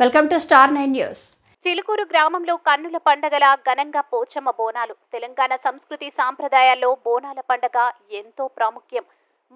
Welcome to star nine news. Chilkur గ్రామంలో కన్నుల పండగల ఘనంగా పోచమ్మ బోనాలు. తెలంగాణ సంస్కృతి సాంప్రదాయాల్లో బోనాల పండగ ఎంతో ప్రాముఖ్యం.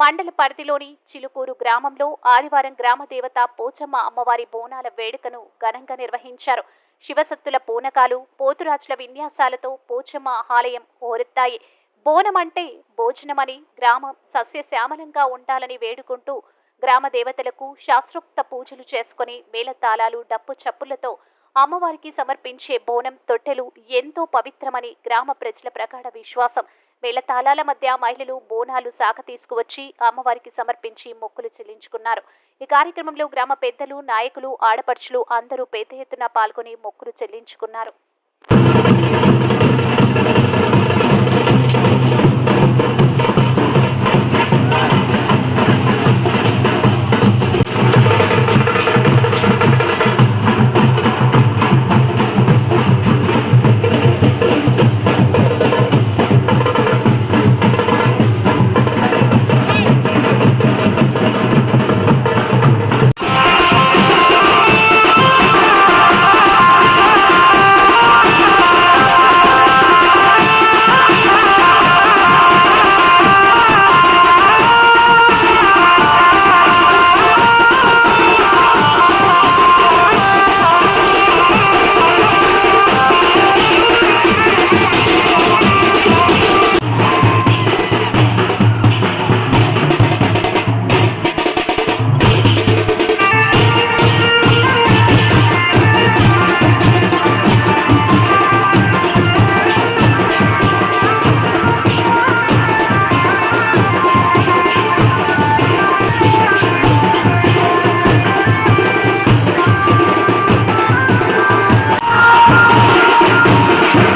మండల పరిధిలోని చిలుకూరు గ్రామంలో ఆదివారం గ్రామదేవత పోచమ్మ అమ్మవారి బోనాల వేడుకను ఘనంగా నిర్వహించారు. శివసత్తుల పూనకాలు పోతురాజుల విన్యాసాలతో పోచమ్మ ఆలయం హోరెత్తాయి. బోనం అంటే భోజనమని గ్రామం సస్యశ్యామలంగా ఉండాలని వేడుకుంటూ గ్రామ దేవతలకు శాస్త్రోక్త పూజలు చేసుకుని మేళతాళాలు డప్పు చప్పులతో అమ్మవారికి సమర్పించే బోనం తొట్టెలు ఎంతో పవిత్రమని గ్రామ ప్రజల ప్రగాఢ విశ్వాసం. మేళతాళాల మధ్య మహిళలు బోనాలు శాఖ తీసుకువచ్చి అమ్మవారికి సమర్పించి మొక్కులు చెల్లించుకున్నారు. ఈ కార్యక్రమంలో గ్రామ పెద్దలు నాయకులు ఆడపడుచులు అందరూ పెద్ద ఎత్తున పాల్గొని మొక్కులు చెల్లించుకున్నారు.